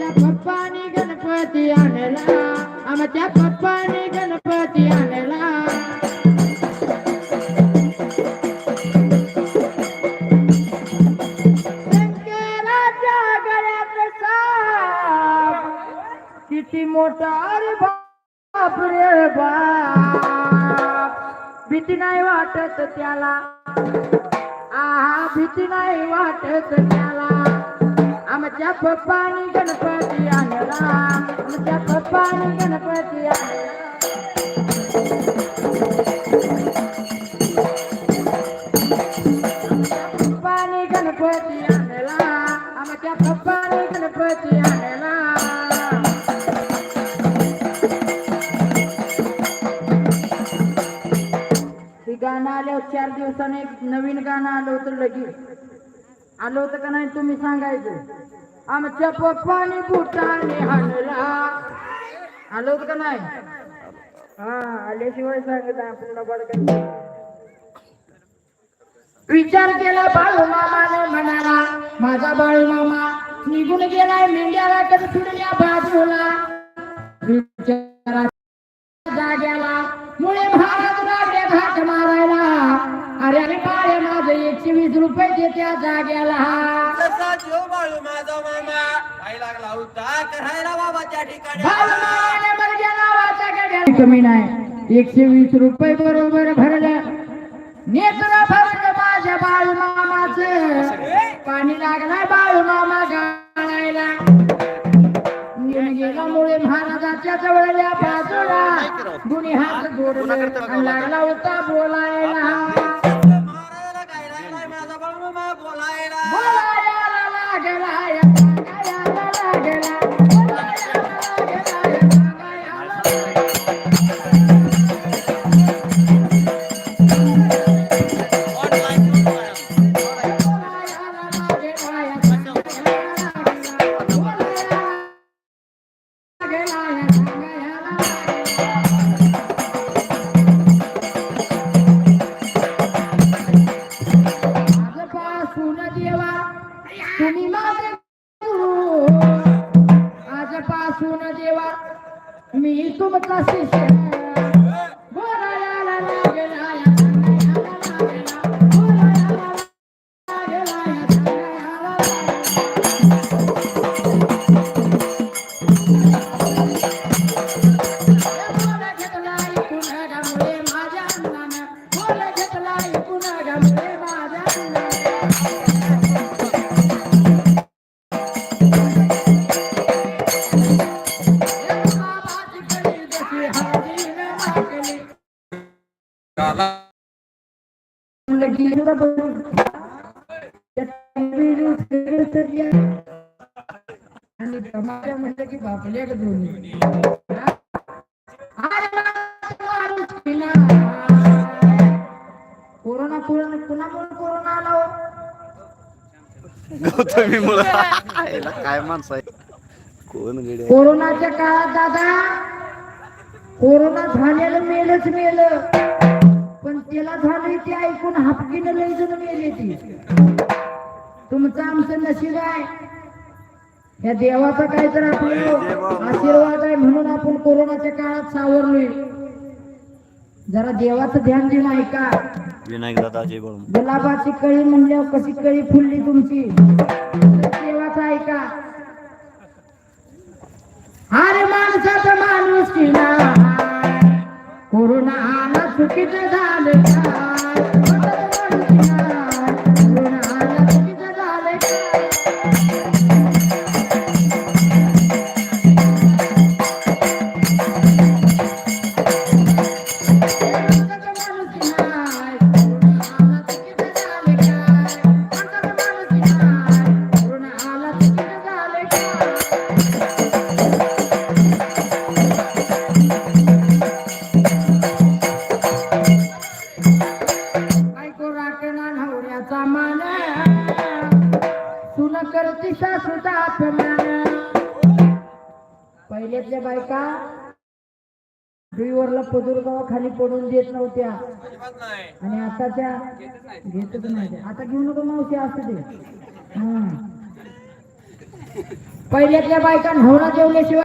पप्पानी गणपती आणला. आमच्या पप्पानी गणपती आणला. शंकराच्या गळ्यात साप. किती मोठा अरे बाप रे बाप. भीती नाही वाटत त्याला. आहा भीती नाही वाटत त्याला. आमच्या पप्पानी गणपती आणला. आमच्या पप्पानी गणपती आणला. पप्पानी गणपती आणला. आमच्या पप्पानी गणपती आणला. हे गाणं आल्यावर चार दिवसाने एक नवीन गाणं आलं होतं लगेच. आलं होतं का नाही? तुम्ही सांगायचं. आमच्या पप्पाने बुटाने हाणला. आलो का नाही? हा आल्याशिवाय सांगत आपण बडकन विचार केला बाळू मामाने म्हणाला माझा बाळू मामा निघून गेलाय मेंढ्याला तर फिरल्या बाजूला? विचारा माझं एकशे वीस रुपये दे त्या जाग्याला. तसा बाळू माझा मामा. लागला होता करायला ठिकाणी. कमी नाही. एकशे वीस रुपये बरोबर भरलं. नेत्र भरलं माझ्या बाळू मामाच. पाणी लागलाय बाळू मामा गाळायला. गेल्यामुळे महाराजाच्या जवळल्या बाजूला. गुन्हे हात जोडले. लागला होता बोलायला. सुन देवा मी तुमचा शिष्य आणि की दोन्ही कोरोना पुन्हा कुणामुळे कोरोना आला गौतमी काय माणसं आहे कोण गडे कोरोनाच्या काळात दादा कोरोना झालेलं मेलच मेलं. ते ऐकून हापकीनं लय जण मेले ती. तुमचं आमचं नशीब आहे. या देवाचा काय तर आपलं आशीर्वाद आहे म्हणून आपण कोरोनाच्या काळात सावरलोय. जरा देवाचं ध्यान देऊन ऐका. विनायक बळून गुलाबाची कळी म्हणल्यावर कशी कळी फुलली तुमची? देवाचं ऐका. अरे माणसाचा माणूस कोरोना आला चुकीचं झालं. तुला करती सासूचा अपमान पहिल्यातल्या बायका डुईवरला पदुरगावा खाली पडून देत नव्हत्या. आणि आता आणि आताच्या घेतच नाही. आता घेऊ नको मावशी असू दे. पहिल्यातल्या बायका नवरा जेवल्याशिवाय